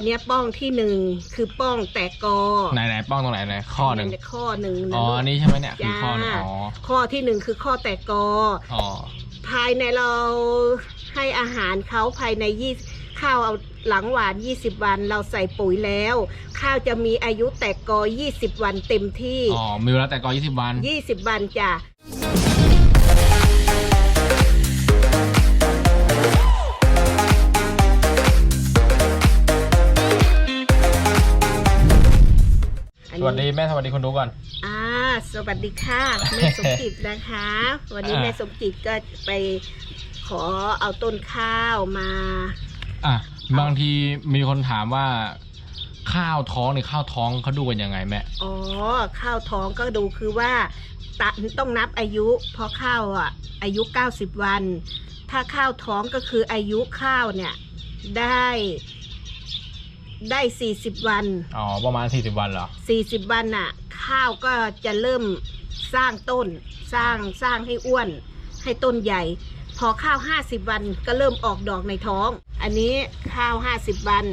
อันเนี้ยป้องที่หนึ่งคือป้องแตกกอไหนไหนป้องตรงไหนไหนข้อหนึ่งเยข้อหนึ่งนะอ๋อลูกอันนี้ใช่ไหมเนี่ยคือข้อหนึ่งจ้า อ๋อข้อที่หนึ่งคือข้อแตกกอ อ๋อภายในเราให้อาหารเขาภายในยี่ข้าวเอาหลังหวาน 20 วันเราใส่ปุ๋ยแล้ว ข้าวจะมีอายุแตกกอ 20 วันเต็มที่ อ๋อมีเวลาแต่กอยี่สิบวัน 20 วันจ้ะ สนี้ วัสดีแม่สวัสดีคนดูก่อน อ่าสวัสดีค่ะแม่สมจิตนะคะ วันนี้อ่า แม่สมจิตก็ไปขอเอาต้นข้าวมา อะบางทีมีคนถามว่า ข้าวท้องในข้าวท้องเขาดูกันยังไงแม่ อ๋อข้าวท้องก็ดูคือว่าตะต้องนับอายุเพราะข้าวอะอายุ 90 วัน ถ้าข้าวท้องก็คืออายุข้าวเนี่ยได้ ได้40วันอ๋อประมาณสี่สิบวันเหรอ40วันน่ะ ข้าวก็จะเริ่มสร้างต้นสร้างสร้างให้อ้วน ให้ต้นใหญ่ พอข้าว50วันก็เริ่มออกดอกในท้อง อันนี้ข้าว50วัน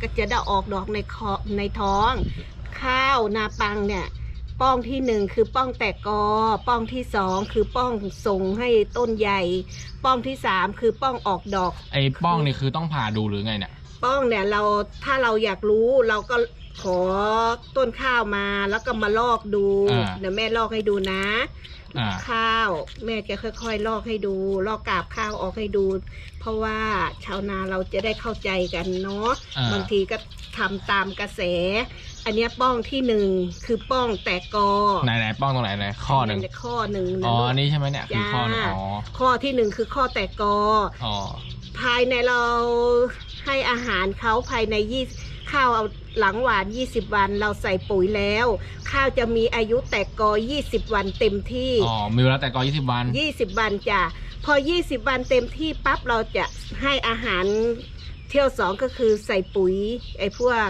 ก็จะได้ออกดอกในคอในท้อง ข้าวนาปังเนี่ย ป้องที่หนึ่งคือป้องแตกกอ ป้องที่สองคือป้องส่งให้ต้นใหญ่ ป้องที่สามคือป้องออกดอก ไอ้ป้องนี่คือต้องผ่าดูหรือไงเนี่ย ป้องเนี่ยเราถ้าเราอยากรู้เราก็ขอต้นข้าวมาแล้วก็มาลอกดู อ่า เดี๋ยวแม่ลอกให้ดูนะ อ่า ข้าวแม่จะค่อยๆ ลอกให้ดู ลอกกาบข้าวออกให้ดู เพราะว่าชาวนาเราจะได้เข้าใจกันเนาะอ่า บางทีก็ทำตามกระแส อันเนี้ยป้องที่หนึ่งคือป้องแตกกอไหนไหนป้องตรงไหนไหนข้อหนึ่งเยข้อหนึ่งนะอ๋อลูก อันนี้ใช่ไหมเนี่ยคือจ้าข้อหนึ่งอ๋อข้อที่หนึ่งคือข้อแตกกอ อ๋อ ภายในเราให้อาหารเขาภายในยี่ข้าวเอาหลังหวาน 20 วันเราใส่ปุ๋ยแล้ว ข้าวจะมีอายุแตกกอ 20 วันเต็มที่ อ๋อ มีเวลาแต่กอยี่สิบวัน 20 วันจ้ะ พอ 20 วันเต็มที่ปั๊บเราจะให้อาหารเที่ยวสองก็คือใส่ปุ๋ยไอ้พวก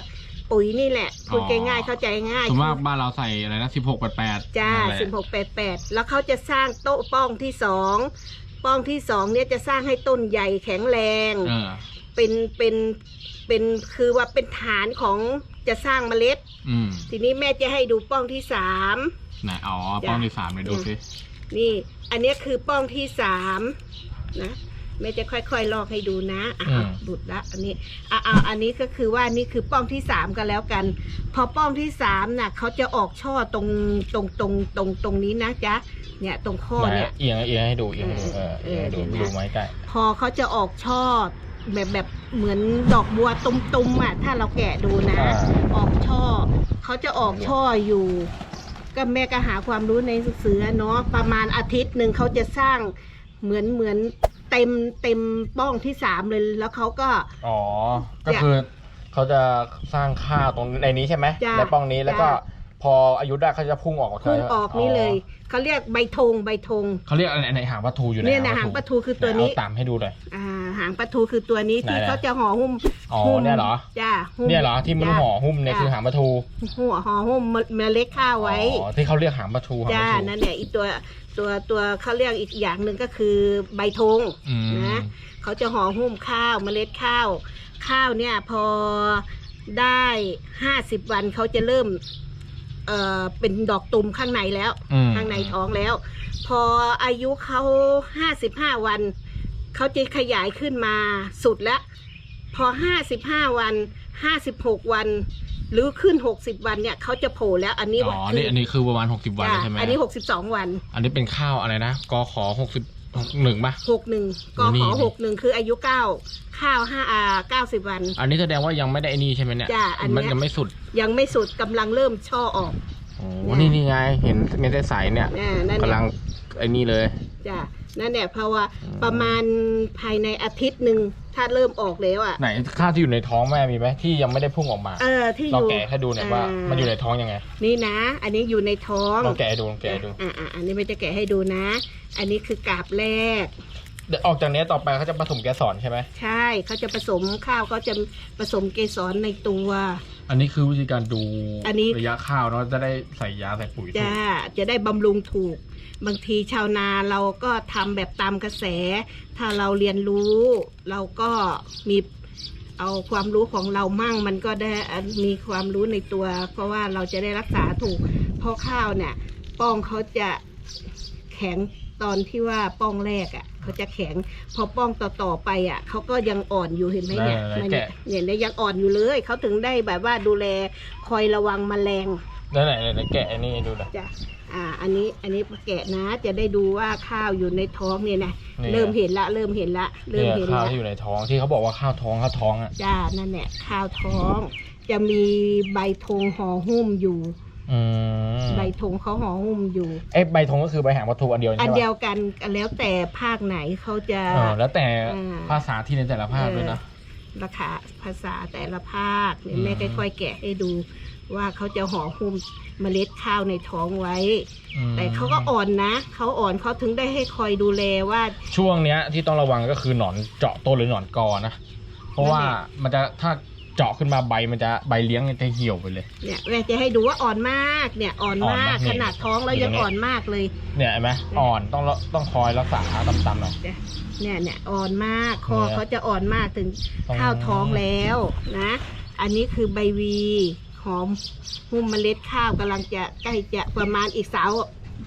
ปุ๋ยนี่แหละพูดอ๋อง่ายๆเข้าใจง่ายสมมติว่าบ้านเราใส่อะไรนะสิบหกแปดแปดจ้าสิบหกแปดแปดแล้วเขาจะสร้างโต๊ะป้องที่สอง ป้องที่สองเนี่ยจะสร้างให้ต้นใหญ่แข็งแรงเออเป็นเป็นเป็นคือว่าเป็นฐานของจะสร้างเมล็ด อืมทีนี้แม่จะให้ดูป้องที่สาม ไหนอ๋อจ้ะป้องที่สามเลยดูสินี่ อันเนี้ยคือป้องที่สามนะ แม่จะค่อยๆลอกให้ดูนะอะหลุดละอันนี้อะอะอันนี้ก็คือว่านี่คือป้องที่สามกันแล้วกัน พอป้องที่สามน่ะเขาจะออกช่อตรงตรงตรงตรงตรงนี้นะจ๊ะเนี่ยตรงข้อไหนเนี่ย เอียงเอียงให้ดูเอียงให้ดูเออเอเอียงอให้ดูเดี๋ยวนะดูไม้ใกล้ พอเขาจะออกช่อแบบแบบเหมือนดอกบัวตุมๆอะถ้าเราแกะดูนะ อ่า ออกช่อเขาจะออกช่ออยู่ ก็แม่ก็หาความรู้ในหนังสือเนาะประมาณอาทิตย์หนึ่งเขาจะสร้างเหมือนเหมือน เต็มเต็มป้องที่สามเลยแล้วเขาก็ อ๋อ ก็คือเขาจะสร้างข้าวตรงในนี้ใช่ไหมจ้ะในป้องนี้แล้วก็จ้ะ พออายุได้เขาจะพุ่งออกพุ่งออกนี่เลยเขาเรียกใบธงใบธงเขาเรียกอะไรในหางปลาทูอยู่ไหนเนี่ยนะหางปลาทูคือตัวนี้เอาตามให้ดูหน่อยอ่าหางปลาทูคือตัวนี้ที่ไหนๆเขาจะห่อหุ้มอ๋อหุ้มเนี่ยเหรอจ้าหุ้มเนี่ยเหรอที่มันจ้ะห่อหุ้มเนี่ยจ้ะคือหางปลาทูหัวห่อหุ้มเมล็ดข้าวไว้อ๋อที่เขาเรียกหางปลาทูหางปจ้าลาทูนั่นแหละอีกตัวตัวตัวเขาเรียกอีกอย่างหนึ่งก็คือใบธงอืมนะเขาจะห่อหุ้มข้าวเมล็ดข้าว ข้าวเนี่ยพอได้ห้าสิบวันเขาจะเริ่ม เอ่อเป็นดอกตุ่มข้างในแล้ว อืม ข้างในท้องแล้ว พออายุเขาห้าสิบห้าวัน เขาจะขยายขึ้นมาสุดแล้วพอห้าสิบห้าวันห้าสิบหกวัน หรือขึ้นหกสิบวันเนี่ยเขาจะโผล่แล้วอันนี้อ๋อ นี่อันนี้คือประมาณหกสิบวันจ้ะใช่ไหมอันนี้หกสิบสองวัน อันนี้เป็นข้าวอะไรนะกขอหกสิบ หนึ่งป่ะหกหนึ่งกนี่ ขอหกหนึ่งคืออายุเก้าข้าวห้าอ่าเก้าสิบวัน อันนี้แสดงว่ายังไม่ได้ไอ้นี่ใช่ไหมเนี่ย จ้ะอันเนี้ย มันยังไม่สุดยังไม่สุดกำลังเริ่มช่อออก โอ้เนี่ยนี่นี่ไง เห็นเม็ดใสๆเนี่ยน่ะนั่นกำแหลัละง ไอ้นี่เลย จ้ะนั่นแหละเพราะว่าอืมประมาณภายในอาทิตย์หนึ่งถ้าเริ่มออกแล้วอะ ไหนข้าวที่อยู่ในท้องแม่มีไหมที่ยังไม่ได้พุ่งออกมา เออที่อเรายู่แกะให้ดูหน่อยว่ามันอยู่ในท้องยังไง นี่นะ อันนี้อยู่ในท้องเราแกะให้ดูลองแกะให้ดู อ่าอ่าอันนี้ไม่จะแกะให้ดูนะ อันนี้คือกาบแรก เดี๋ยวออกจากเนี้ยต่อไปเขาจะผสมแกสอนใช่ไหมใช่เขาจะผสมข้าวเขาจะผสมเกสรในตัว อันนี้คือวิธีการดูอันนี้ ระยะข้าวเนาะจะได้ใส่ยาใส่ปุ๋ยถูกจ้าจะได้บำรุงถูก บางทีชาวนาเราก็ทำแบบตามกระแส ถ้าเราเรียนรู้ เราก็มีเอาความรู้ของเรามั่งมันก็ได้มีความรู้ในตัว เพราะว่าเราจะได้รักษาถูก เพราะข้าวเนี่ย ป้องเขาจะแข็งตอนที่ว่าป้องแรกอะ่ะ เขาจะแข็ง พอป้องต่อๆไปอะ่ะเขาก็ยังอ่อนอยู่เห็นไหมเนี่ยได้มันแกะ เนี่ยเนี่ยยังอ่อนอยู่เลยเขาถึงได้แบบว่าดูแลคอยระวังแมลงแล้วไหนไหนแกะอันนี้ดูหนะจ้ะอ่าอันนี้อันนี้แกะนะจะได้ดูว่าข้าวอยู่ในท้องเนี่ยนะนี่เริ่มเห็นละเริ่มเห็นละเริ่มเนี่ยเห็นข้าวละ ที่อยู่ในท้องที่เขาบอกว่าข้าวท้องข้าวท้องอะ จ้านั่นแหละข้าวท้อง จะมีใบธงห่อหุ้มอยู่ อืมใบธงเขาห่อหุ้มอยู่ เอ้ยใบธงก็คือใบหางวัตถุอันเดียวอันใช่ปะเดียวกันแล้วแต่ภาคไหนเขาจะ เออแล้วแต่อ่า ภาษาที่ในแต่ละภาคเลยนะ ราคาภาษาแต่ละภาคเนี่ยอืมแม่ค่อยๆแกะให้ดู ว่าเขาจะห่อหุ้มเมล็ดข้าวในท้องไว้อืมแต่เขาก็อ่อนนะเขาอ่อนเขาถึงได้ให้คอยดูแลว่าช่วงเนี้ยที่ต้องระวังก็คือหนอนเจาะต้นหรือหนอนกอนะ เพราะว่านั่นแหละมันจะถ้า เจาะขึ้นมาใบมันจะใบเลี้ยงจะเหี่ยวไปเลย เนี่ยแม่จะให้ดูว่าอ่อนมากเนี่ยอ่อนอ่อนากกนี่มามขนาดท้องแล้วอยู่ยังตรงนี้อ่อนมากเลย เนี่ยเห็นไหมอ่อนต้องระต้องคอยรักษาต่ำๆหน่อย เนี่ยเนี่ยอ่อนมากคอเนี่ย เขาจะอ่อนมากถึงต้องข้าวท้องแล้วนะ อันนี้คือใบวีหอมหุ้มเมล็ดข้าวกำลังจะใกล้จะประมาณอีกสาว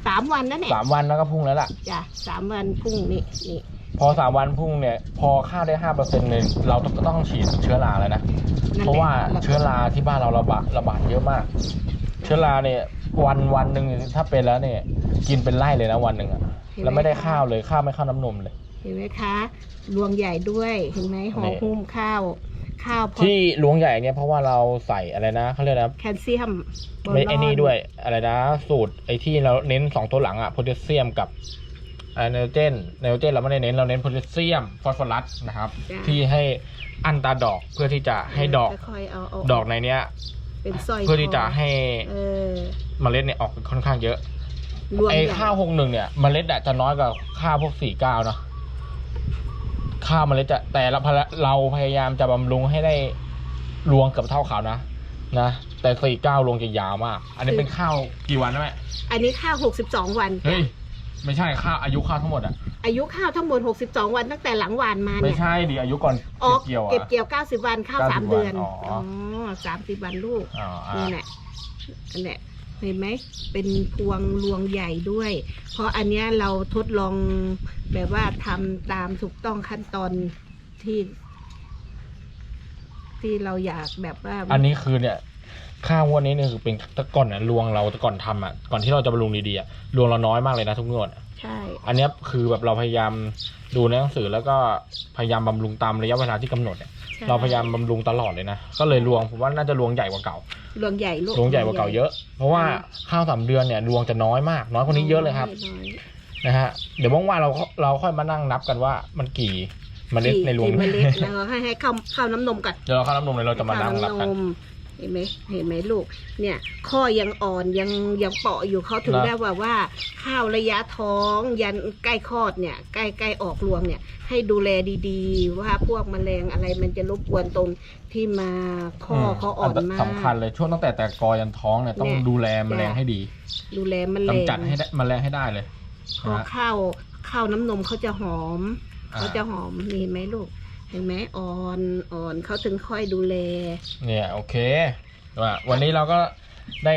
สามวันนะเนี่ยสามวันแล้วก็พุ่งแล้วล่ะจ้ะสามวันพรุ่งนี่นี่ พอสามวันพุ่งเนี่ย พอข้าวได้ห้าเปอร์เซ็นต์เนี่ยเราต้องต้องฉีดเชื้อราแล้วนะนั่นแหลเพราะว่าแล้วก็เชื้อราที่บ้านเราระบาดระบาดเยอะมาก เชื้อราเนี่ยวันวันหนึ่งถ้าเป็นแล้วเนี่ย กินเป็นไร่เลยนะวันหนึ่งอะแล้วไม่ได้ข้าวเลยข้าวไม่เข้าน้ำนมเลย เห็นไหมคะรวงใหญ่ด้วยเห็นไหมห่อนี่หุ้มข้าวข้าวพอที่หลวงใหญ่เนี่ยเพราะว่าเราใส่อะไรนะเขาเรียกนะแคลเซียมบไม่รไอ้นี่ด้วยอะไรนะ สูตรไอ้ที่เราเน้นสองตัวหลังอะโพแทสเซียมกับ ไนโตรเจนไนโตรเจนเราไม่ได้เน้นเราเน้นโพแทสเซียมฟอสฟอรัสนะครับ จ้ะ ที่ให้อันตาดอกเพื่อที่จะให้ดอกค่อยๆเอาเอาดอกในเนี้ย เป็นสร้อยเพื่อที่จะคให้เออเมล็ดเนี่ยออกค่อนข้างเยอะรวงไอ้ใหญ่ข้าวหกหนึ่งเนี่ยเมล็ดอะจะน้อยกว่าข้าวพวกสี่เก้าเนาะข้าวเมล็ดจะแต่เราพยเราพยายามจะบำรุงให้ได้รวงเกือบเท่าเขานะนะแต่สี่เก้ารวงจะยาวมาก อันนี้เป็นข้าวกี่วันนะแม่อันนี้ข้าว 62 วันเฮ้ย ไม่ใช่ข้าวอายุข้าวทั้งหมดอะอายุข้าวทั้งหมด 62 วันตั้งแต่หลังหวานมาไม่เนี่ยใช่ดิอายุก่อนออกเกี่ยวอะเก็บเกี่ยว 90 วันข้าว 90สามเดือนวันอ๋ออ๋อ๋อสามสิบวันลูก อ๋ออะนี่แหละอันเนี้ยเห็นไหม เป็นพวงรวงใหญ่ด้วย เพราะอันเนี้ยเราทดลองแบบว่าทำตามถูกต้องขั้นตอนที่ ที่เราอยากแบบว่า อันนี้คือเนี่ย ข้าวงวันนี้เนี่ยคือเป็นแตะก่อนอะรวงเราแตะก่อนทำอะก่อนที่เราจะบำรุงดีๆอะรวงเราน้อยมากเลยนะทุกงวดอะใช่ อันเนี้ยคือแบบเราพยายามดูในหนังสือแล้วก็พยายามบำรุงตามระยะเวลาที่กำหนดเนี่ยใช่เราพยายามบำรุงตลอดเลยนะก็เลยรวงผมว่าน่าจะรวงใหญ่กว่าเก่ารวงใหญ่ลูกรวงใหญ่กว่าเก่าเยอะ เพราะว่าข้าวสามเดือนเนี่ยรวงจะน้อยมาก น้อยกว่านี้เยอะเลยครับน้อยนะฮะเดี๋ยวว่างๆเราเราค่อยมานั่งนับกันว่ามันกี่เมล็ดกี่ในรวงกี่เมล็ดแล้วให้ให้เข้าเข้าน้ำนมก่อนเดี๋ยวเราเข้าน้ำนมเลยเราจะมานั่งนับกันข้าวำม เห็นไหมเห็นไหมลูก เนี่ยข้อยังอ่อนยังยังเปาะอยู่เขาถึงนะได้ว่าว่าข้าวระยะท้องยันใกล้คลอดเนี่ยใกล้ใกล้ออกรวงเนี่ย ให้ดูแลดีๆ ว่าพวกแมลงอะไรมันจะรบกวนตรงที่มาข้ออเขาอ่อนมากสำคัญเลยช่วงตั้งแต่แต่กอยันท้องเนี่ยต้องเนี่ยดูแลแมลงให้ดี ดูแลแมลงกำจัดให้ได้แมลงให้ได้เลยพอนะฮะข้าวข้าวน้ำนมเขาจะหอมอ่าเขาจะหอมนี่เห็นไหมลูก เห็นไหมอ่อนอ่อนเขาถึงค่อยดูแล เนี่ยโอเคว่าวันนี้เราก็ได้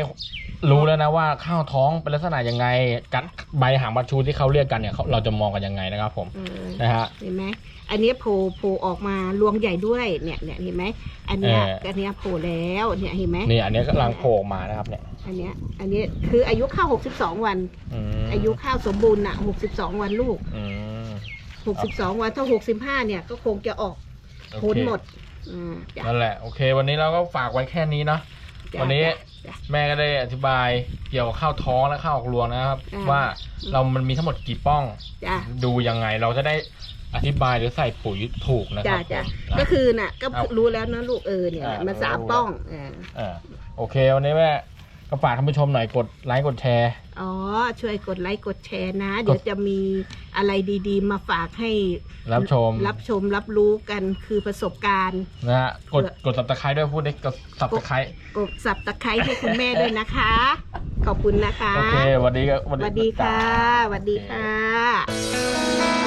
รู้แล้วนะว่าข้าวท้องเป็นลักษณะยังไงกัดใบหางบัตชูที่เขาเรียกกันเนี่ยเขาเราจะมองกันยังไงนะครับ ผมเออนะฮะ เห็นไหม อันนี้โผล่โผล่ออกมารวงใหญ่ด้วย เนี่ยเนี่ยเห็นไหม อันเนี้ย เอออั อันเนี้ยโผล่แล้ว เนี่ยเห็นไหม นี่อันนี้กำลังโผล่ออกมานะครับเนี่ยอันเนี้ย อันนี้คืออายุข้าว62 วันอืมอายุข้าวสมบูรณ์อะ 62 วันลูก อืม 62วันถ้า65เนี่ยก็คงจะออกโอพ้นเคหมดอ่าจ้ะนั่นแหละโอเค วันนี้เราก็ฝากไว้แค่นี้เนาะ จ้ะวันนี้จ้ะ แม่ก็ได้อธิบายเกี่ยวกับข้าวท้องและข้าวออกรวงนะครับ อ่า ว่าเรามันมีทั้งหมดกี่ป้อง จ้ะ ดูยังไงเราจะได้อธิบายหรือใส่ปุ๋ยถูกนะคจ้ะรับจ้ะผมก็นะคือน่ะก็เอารู้แล้วนะลูกเออเนี่ยอ่ามันสามรู้แล้วป้องอ่าอ่าโอเควันนี้แม่ ก็ฝากท่านผู้ชมหน่อยกดไลค์กดแชร์ อ๋อ ช่วยกดไลค์กดแชร์นะ เดี๋ยวจะมีอะไรดีๆ มาฝากให้รับชม รับชมรับรู้กันคือประสบการณ์ นะฮะกดกดสับตะไคร้ด้วยพูดได้กดสับตะไคร้กดสับตะไคร้ให้คุณแม่ด้วยนะคะ ขอบคุณนะคะ โอเคสวันนี้ก็สวัสดีค่ะสวัสดีค่ะ